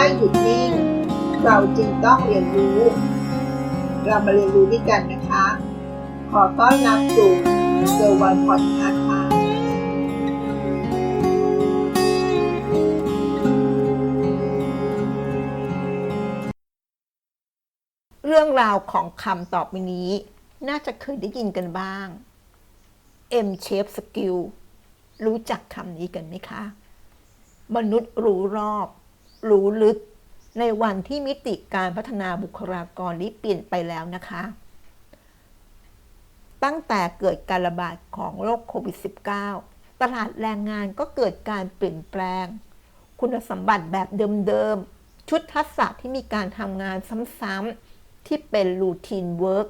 ไม่หยุดนิ่ง เราจึงต้องเรียนรู้ เรามาเรียนรู้ด้วยกันนะคะ ขอต้อนรับสู่เซอร์วันพอดคาส์ค่ะเรื่องราวของคำต่อไปนี้ น่าจะเคยได้ยินกันบ้าง M shape skill รู้จักคำนี้กันไหมคะ มนุษย์รู้รอบ รู้ลึกในวันที่มิติการพัฒนาบุคลากรนี้เปลี่ยนไปแล้วนะคะ ตั้งแต่เกิดการระบาดของโรคโควิด -19 ตลาดแรงงานก็เกิดการเปลี่ยนแปลง คุณสมบัติแบบเดิมๆ ชุดทักษะที่มีการทำงานซ้ำๆ ที่เป็นรูทีนเวิร์ก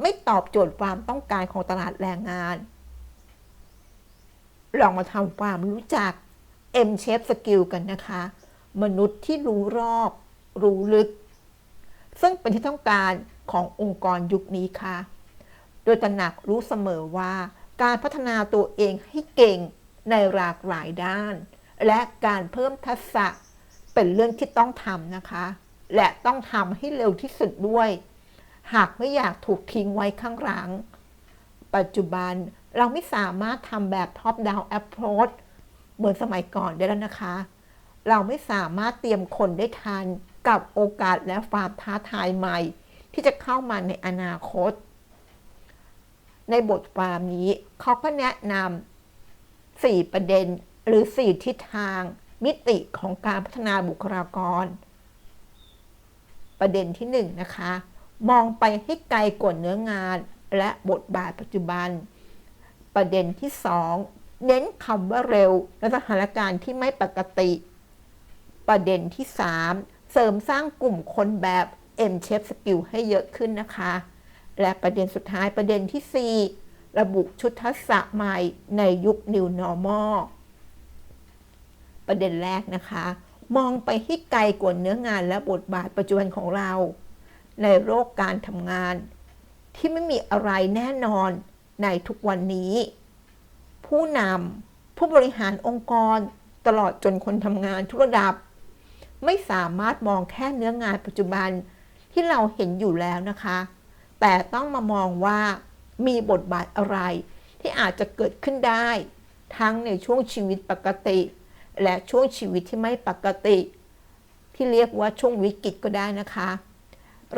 ไม่ตอบโจทย์ความต้องการของตลาดแรงงาน ลองมาทำความรู้จัก M Shape Skill กันนะคะ มนุษย์ที่รู้รอบ รู้ลึก ซึ่งเป็นที่ต้องการขององค์กรยุคนี้ค่ะ โดยตระหนักรู้เสมอว่าการพัฒนาตัวเองให้เก่งในหลากหลายด้าน และการเพิ่มทักษะเป็นเรื่องที่ต้องทำนะคะ และต้องทำให้เร็วที่สุดด้วย หากไม่อยากถูกทิ้งไว้ข้างหลัง ปัจจุบันเราไม่สามารถทำแบบ top down approach เหมือนสมัยก่อนได้แล้วนะคะ เราไม่สามารถเตรียมคนได้ทันกับโอกาสและความท้าทายใหม่ ที่จะเข้ามาในอนาคต ในบทความนี้เขาก็แนะนำ4ประเด็นหรือ 4 ทิศทาง มิติของการพัฒนาบุคลากร ประเด็นที่ 1นนะคะ มองไปให้ไกลกว่าเนื้องานและบทบาทปัจจุบัน ประเด็นที่ 2 เน้นคำว่าเร็วและสถานการณ์ที่ไม่ปกติ ประเด็นที่ 3 เสริมสร้างกลุ่มคนแบบ M shape skill ให้เยอะขึ้นนะคะ และประเด็นสุดท้ายประเด็นที่ 4 ระบุชุดทักษะใหม่ในยุค New Normal ประเด็นแรกนะคะ มองไปให้ไกลกว่าเนื้องานและบทบาทปัจจุบันของเรา ในโลกการทำงาน ที่ไม่มีอะไรแน่นอนในทุกวันนี้ ผู้นำผู้บริหารองค์กรตลอดจนคนทำงานทุกระดับ ไม่สามารถมองแค่เนื้องานปัจจุบันที่เราเห็นอยู่แล้วนะคะ แต่ต้องมามองว่ามีบทบาทอะไรที่อาจจะเกิดขึ้นได้ ทั้งในช่วงชีวิตปกติ และช่วงชีวิตที่ไม่ปกติ ที่เรียกว่าช่วงวิกฤตก็ได้นะคะ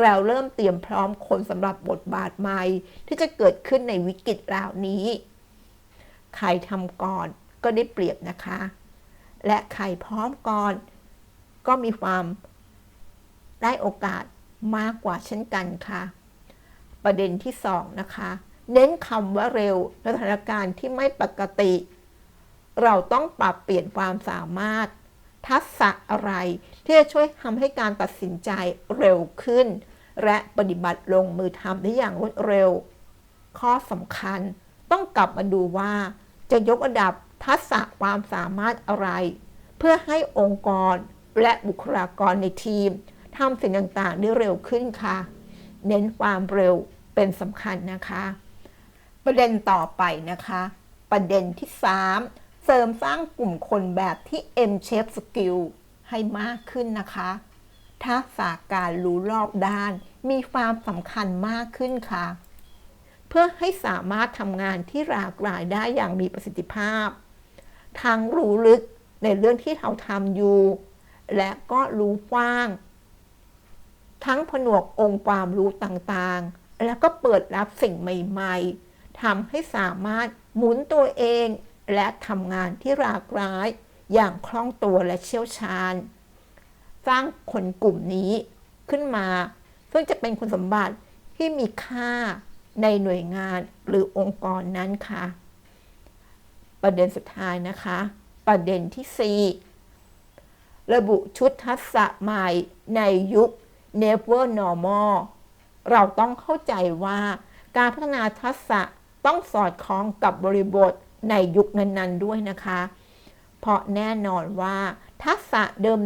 เราเริ่มเตรียมพร้อมคนสำหรับบทบาทใหม่ ที่จะเกิดขึ้นในวิกฤตเหล่านี้ ใครทำก่อนก็ได้เปรียบนะคะ และใครพร้อมก่อน ก็มีความได้โอกาสมากกว่าเช่นกันค่ะ ประเด็นที่สองนะคะ เน้นคำว่าเร็วและสถานการณ์ที่ไม่ปกติ เราต้องปรับเปลี่ยนความสามารถ ทักษะอะไร ที่จะช่วยทำให้การตัดสินใจเร็วขึ้น และปฏิบัติลงมือทำได้อย่างรวดเร็ว ข้อสำคัญต้องกลับมาดูว่า จะยกระดับทักษะความสามารถอะไร เพื่อให้องค์กร และบุคลากรในทีมทำสิ่งต่างๆได้เร็วขึ้นค่ะ เน้นความเร็วเป็นสำคัญนะคะ ประเด็นต่อไปนะคะ ประเด็นที่ 3 เสริมสร้างกลุ่มคนแบบที่ M shape skill ให้มากขึ้นนะคะทักษะการรู้รอบด้านมีความสำคัญมากขึ้นค่ะ เพื่อให้สามารถทำงานที่หลากหลายได้อย่างมีประสิทธิภาพ ทั้งรู้ลึกในเรื่องที่เราทำอยู่ และก็รู้กว้าง ทั้งผนวกองค์ความรู้ต่างๆ แล้วก็เปิดรับสิ่งใหม่ๆทำให้สามารถหมุนตัวเองและทำงานที่หลากหลาย อย่างคล่องตัวและเชี่ยวชาญ สร้างคนกลุ่มนี้ขึ้นมา ซึ่งจะเป็นคุณสมบัติที่มีค่าในหน่วยงานหรือองค์กรนั้นค่ะ ประเด็นสุดท้ายนะคะ ประเด็นที่ 4 ระบุชุดทักษะใหม่ในยุค Never Normal เราต้องเข้าใจว่าการพัฒนาทักษะต้องสอดคล้องกับบริบทในยุคนั้นๆด้วยนะคะ เพราะแน่นอนว่า ทักษะ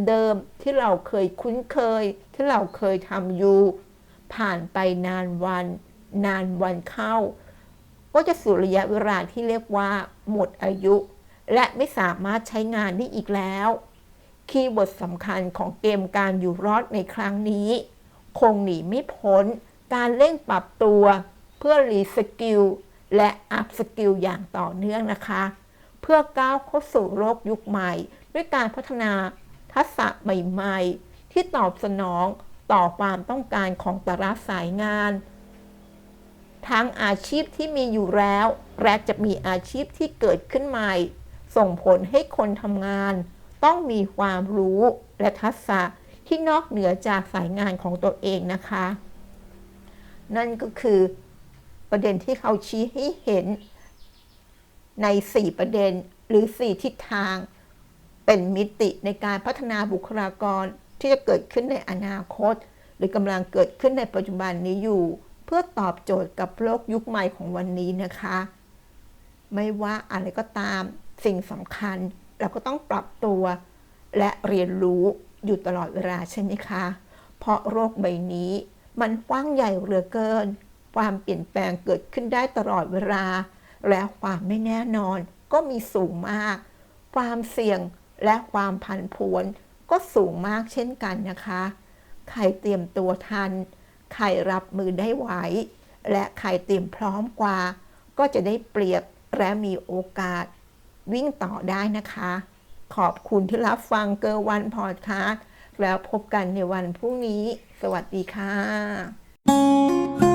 เดิมๆ ที่เราเคยคุ้นเคย ที่เราเคยทำอยู่ ผ่านไปนานวัน นานวันเข้า ก็จะสู่ระยะเวลาที่เรียกว่า หมดอายุ และไม่สามารถใช้งานได้อีกแล้ว คีย์เวิร์ดสำคัญของเกมการอยู่รอดในครั้งนี้ คงหนีไม่พ้น การเร่งปรับตัวเพื่อรีสกิลและอัพสกิลอย่างต่อเนื่องนะคะ เพื่อก้าวเข้าสู่โลกยุคใหม่ ด้วยการพัฒนาทักษะใหม่ๆ ที่ตอบสนองต่อความต้องการของแต่ละสายงาน ทั้งอาชีพที่มีอยู่แล้ว และจะมีอาชีพที่เกิดขึ้นใหม่ ส่งผลให้คนทำงาน ต้องมีความรู้และทักษะที่นอกเหนือจากสายงานของตัวเองนะคะ นั่นก็คือประเด็นที่เขาชี้ให้เห็นใน 4 ประเด็นหรือ 4 ทิศทางเป็นมิติในการพัฒนาบุคลากรที่จะเกิดขึ้นในอนาคต หรือกำลังเกิดขึ้นในปัจจุบันนี้อยู่ เพื่อตอบโจทย์กับโลกยุคใหม่ของวันนี้นะคะ ไม่ว่าอะไรก็ตามสิ่งสำคัญ เราก็ต้องปรับตัว และเรียนรู้อยู่ตลอดเวลาใช่ไหมคะ เพราะโรคใบนี้มันกว้างใหญ่เหลือเกิน ความเปลี่ยนแปลงเกิดขึ้นได้ตลอดเวลา และความไม่แน่นอนก็มีสูงมาก ความเสี่ยงและความผันผวนก็สูงมากเช่นกันนะคะ ใครเตรียมตัวทัน ใครรับมือได้ไหว และใครเตรียมพร้อมกว่า ก็จะได้เปรียบและมีโอกาส วิ่งต่อได้นะคะ ขอบคุณที่รับฟังเกอร์วันพอดคาสต์แล้วพบกันในวันพรุ่งนี้ สวัสดีค่ะ